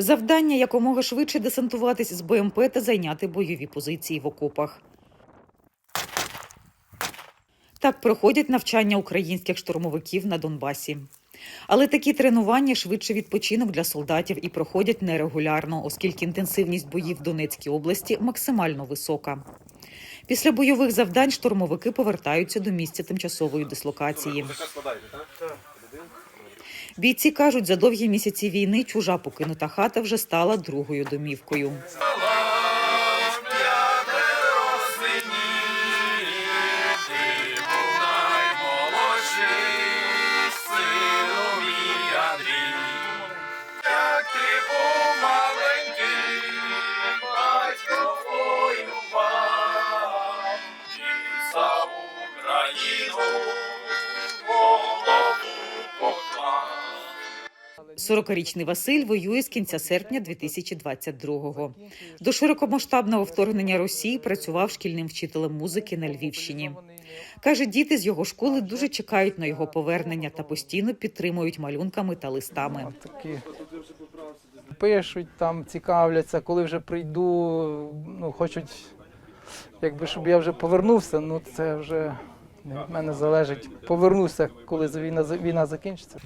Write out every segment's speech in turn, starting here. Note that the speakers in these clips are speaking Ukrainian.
Завдання якомога швидше десантуватись з БМП та зайняти бойові позиції в окопах. Так проходять навчання українських штурмовиків на Донбасі. Але такі тренування швидше відпочинок для солдатів і проходять нерегулярно, оскільки інтенсивність боїв в Донецькій області максимально висока. Після бойових завдань штурмовики повертаються до місця тимчасової дислокації. Бійці кажуть, за довгі місяці війни чужа покинута хата вже стала другою домівкою. Ти 40-річний Василь воює з кінця серпня 2022-го. До широкомасштабного вторгнення Росії працював шкільним вчителем музики на Львівщині. Каже, діти з його школи дуже чекають на його повернення та постійно підтримують малюнками та листами. Такі пишуть там, цікавляться, коли вже прийду, ну, хочуть, якби щоб я вже повернувся, ну це вже від мене залежить. Повернуся, коли війна, війна закінчиться.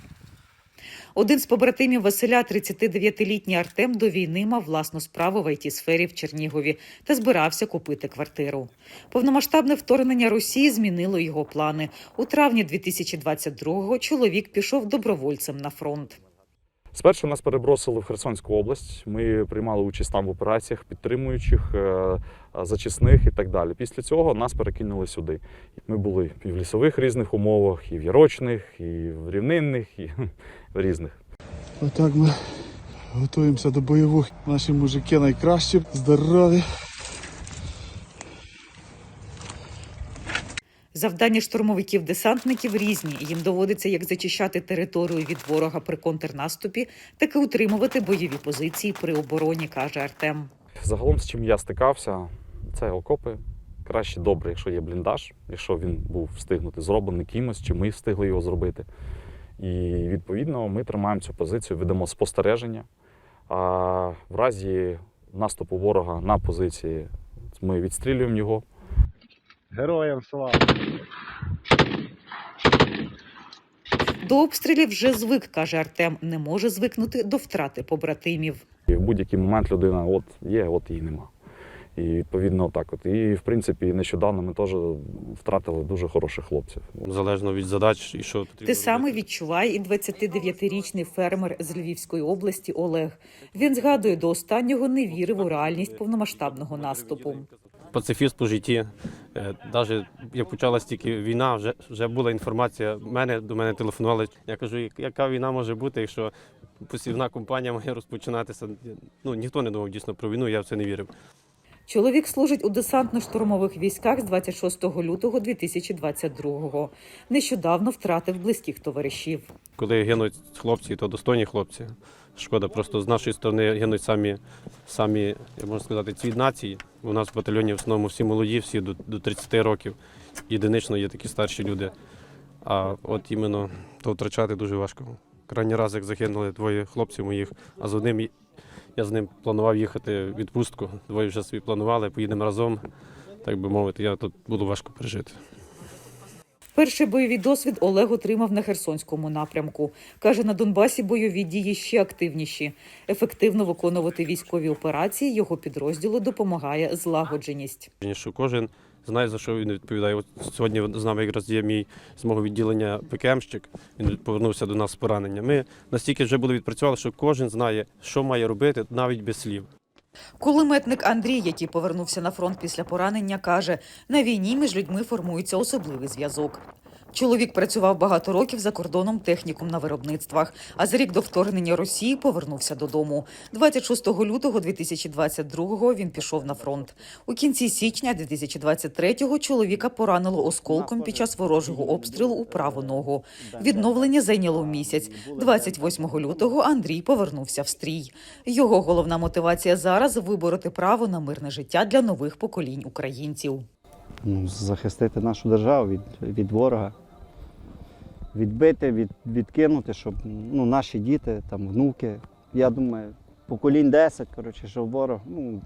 Один з побратимів Василя, 39-літній Артем, до війни мав власну справу в іт сфері в Чернігові та збирався купити квартиру. Повномасштабне вторгнення Росії змінило його плани. У травні 2022-го чоловік пішов добровольцем на фронт. Спершу нас перебросили в Херсонську область. Ми приймали участь там в операціях підтримуючих, е, зачисних і так далі. Після цього нас перекинули сюди. Ми були і в лісових різних умовах, і в ярочних, і в рівнинних, і в різних. Отак ми готуємося до бойових. Наші мужики найкращі, здорові. Завдання штурмовиків-десантників різні. Їм доводиться як зачищати територію від ворога при контрнаступі, так і утримувати бойові позиції при обороні, каже Артем. Загалом, з чим я стикався, це окопи. Краще добре, якщо є бліндаж, якщо він був встигнути зроблений кимось, чи ми встигли його зробити. І відповідно ми тримаємо цю позицію, ведемо спостереження. А в разі наступу ворога на позиції ми відстрілюємо його. Героям слава! До обстрілів вже звик, каже Артем. Не може звикнути до втрати побратимів. І в будь-який момент людина от є, от її нема. І відповідно так от. І в принципі, нещодавно ми теж втратили дуже хороших хлопців. залежно від задач і що потрібно. Те саме відчуває і 29-річний фермер з Львівської області Олег. Він згадує, до останнього не вірив у реальність повномасштабного наступу. Пацифіст по житті. Навіть як почалась тільки війна, вже, вже була інформація. Мене до мене телефонували. Я кажу, яка війна може бути, якщо посівна компанія має розпочинатися. Ну ніхто не думав дійсно про війну, я в це не вірив. Чоловік служить у десантно-штурмових військах з 26 лютого 2022-го. Нещодавно втратив близьких товаришів. Коли гинуть хлопці, то достойні хлопці. Шкода, просто з нашої сторони гинуть самі, самі я можу сказати, цвіт нації. У нас в батальйоні в основному всі молоді, всі до, до 30 років. Єдинично є такі старші люди. А от іменно то втрачати дуже важко. Крайній раз, як загинули двоє хлопців моїх, а з одним я з ним планував їхати в відпустку. Двоє вже собі планували, поїдемо разом. Так би мовити, я тут було важко пережити. Перший бойовий досвід Олег отримав на Херсонському напрямку. Каже, на Донбасі бойові дії ще активніші. Ефективно виконувати військові операції його підрозділу допомагає злагодженість. що кожен знає, за що він відповідає. От сьогодні з нами якраз є мій з мого відділення ПКМщик. Він повернувся до нас з поранення. Ми настільки вже були відпрацювали, що кожен знає, що має робити, навіть без слів. Кулеметник Андрій, який повернувся на фронт після поранення, каже: на війні між людьми формується особливий зв'язок. Чоловік працював багато років за кордоном технікум на виробництвах, а за рік до вторгнення Росії повернувся додому. 26 лютого 2022-го він пішов на фронт. У кінці січня 2023-го чоловіка поранило осколком під час ворожого обстрілу у праву ногу. Відновлення зайняло місяць. 28 лютого Андрій повернувся в стрій. Його головна мотивація зараз вибороти право на мирне життя для нових поколінь українців. Ну, захистити нашу державу від, від ворога, відбити, від, відкинути, щоб ну, наші діти, там, внуки, я думаю, поколінь 10, коротше, щоб ворог ну,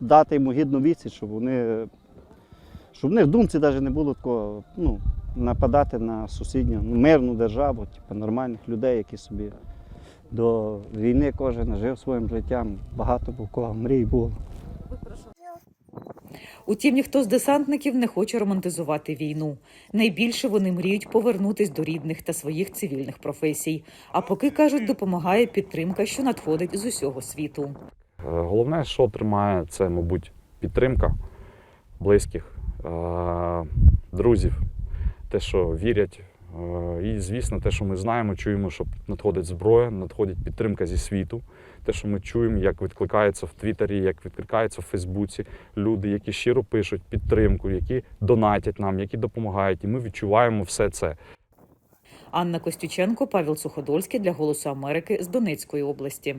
дати йому гідну відсіч, щоб вони. Щоб в них думці навіть не було такого, ну, нападати на сусідню ну, мирну державу, типу, нормальних людей, які собі до війни кожен жив своїм життям. Багато був кого мрій було. Утім, ніхто з десантників не хоче романтизувати війну. Найбільше вони мріють повернутись до рідних та своїх цивільних професій. А поки кажуть, допомагає підтримка, що надходить з усього світу. Е, Головне, що тримає, це, мабуть, підтримка близьких, е, друзів, те, що вірять. Е, І, звісно, те, що ми знаємо, чуємо, що надходить зброя, надходить підтримка зі світу. Те, що ми чуємо, як відкликається в Твіттері, як відкликається в Фейсбуці люди, які щиро пишуть підтримку, які донатять нам, які допомагають. І ми відчуваємо все це. Анна Костюченко, Павел Суходольський для Голосу Америки з Донецької області.